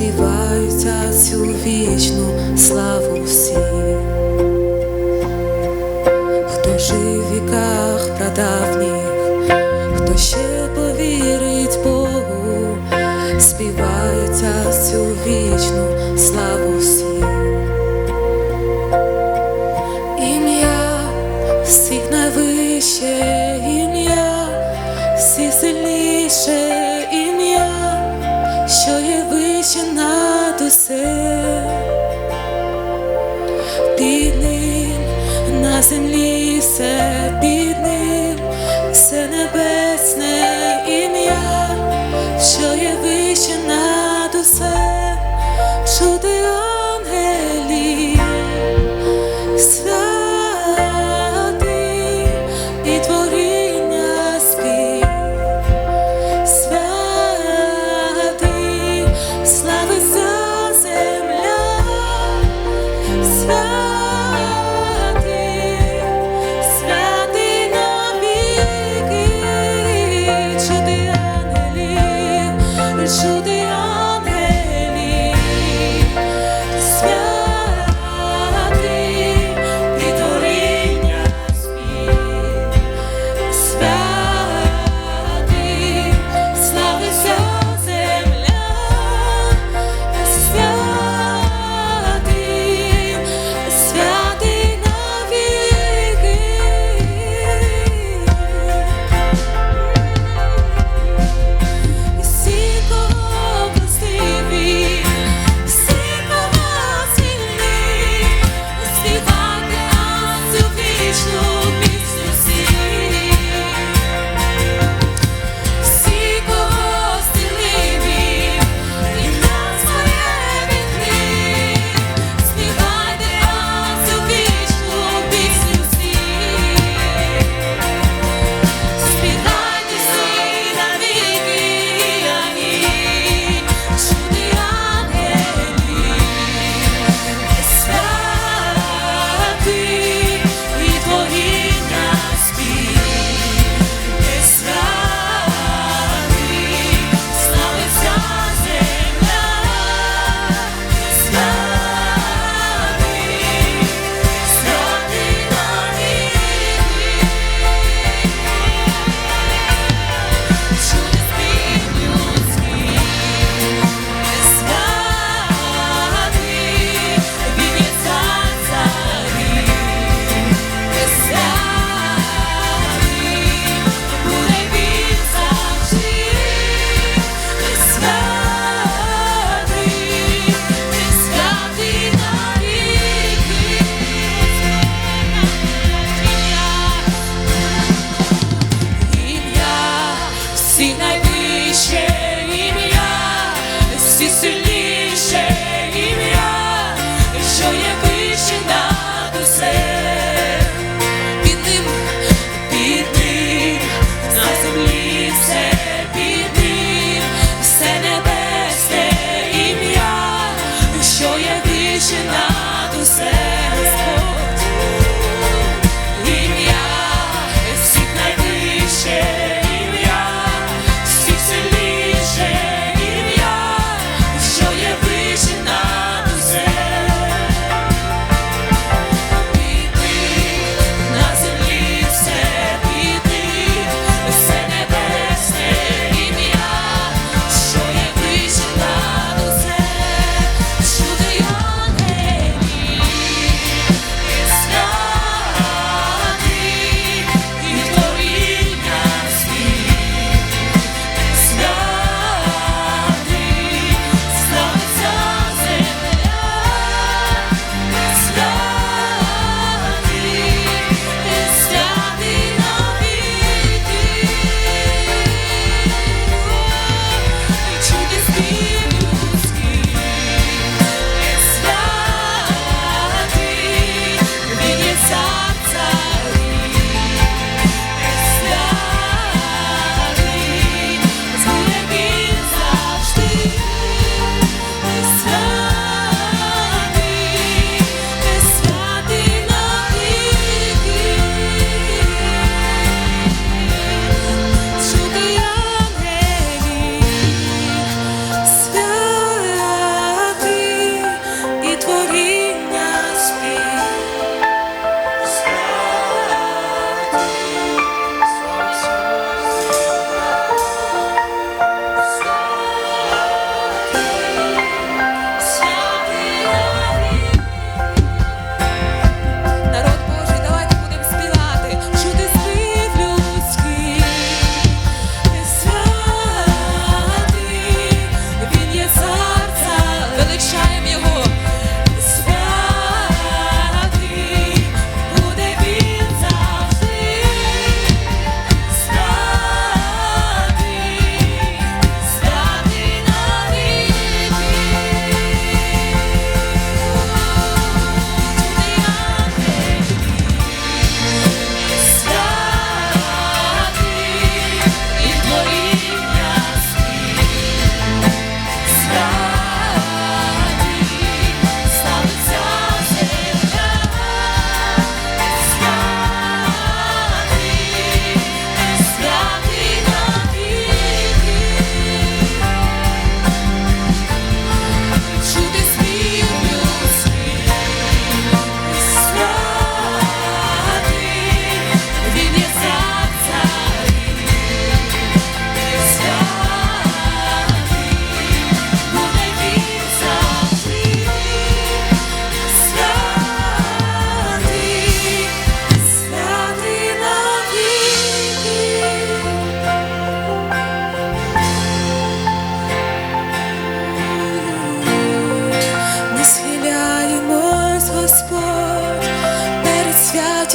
співаються цю вічну славу всі, хто жив віках продав. gonna be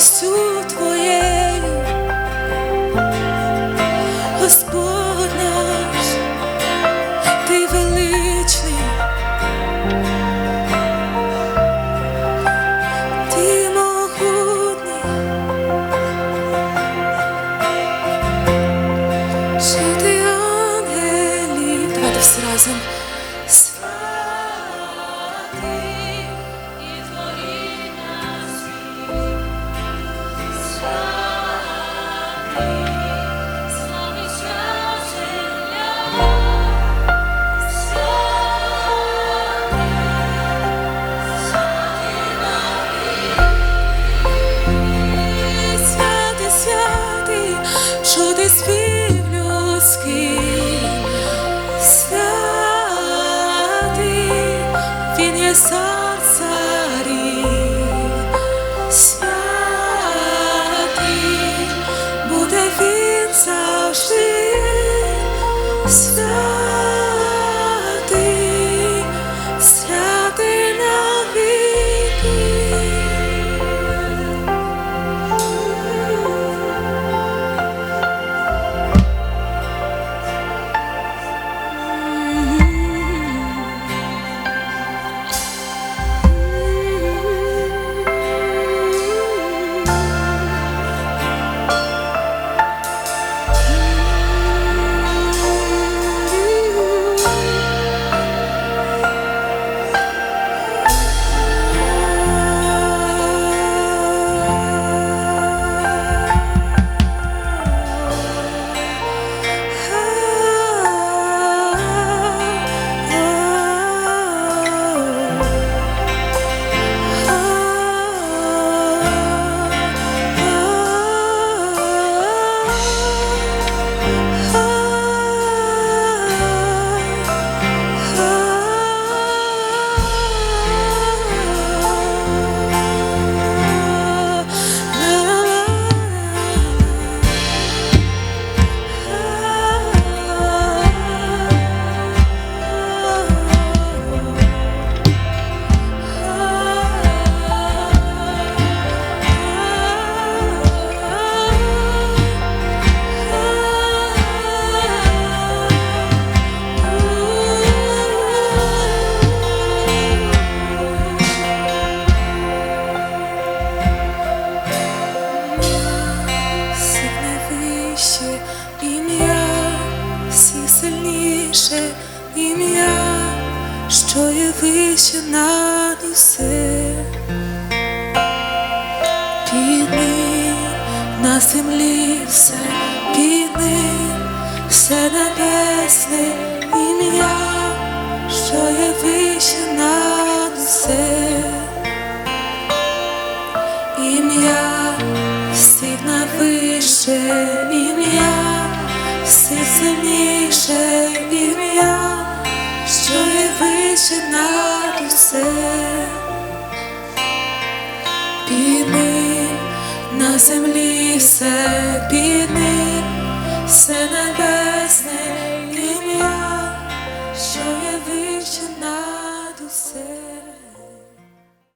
is too на землі все, під все небесне ім'я, що є вище над усе. Ім'я всіх найвище, ім'я, всіх сильніше ім'я, що є вище над усе. Землі все, під ним все небесне ім'я, що є вище над усе.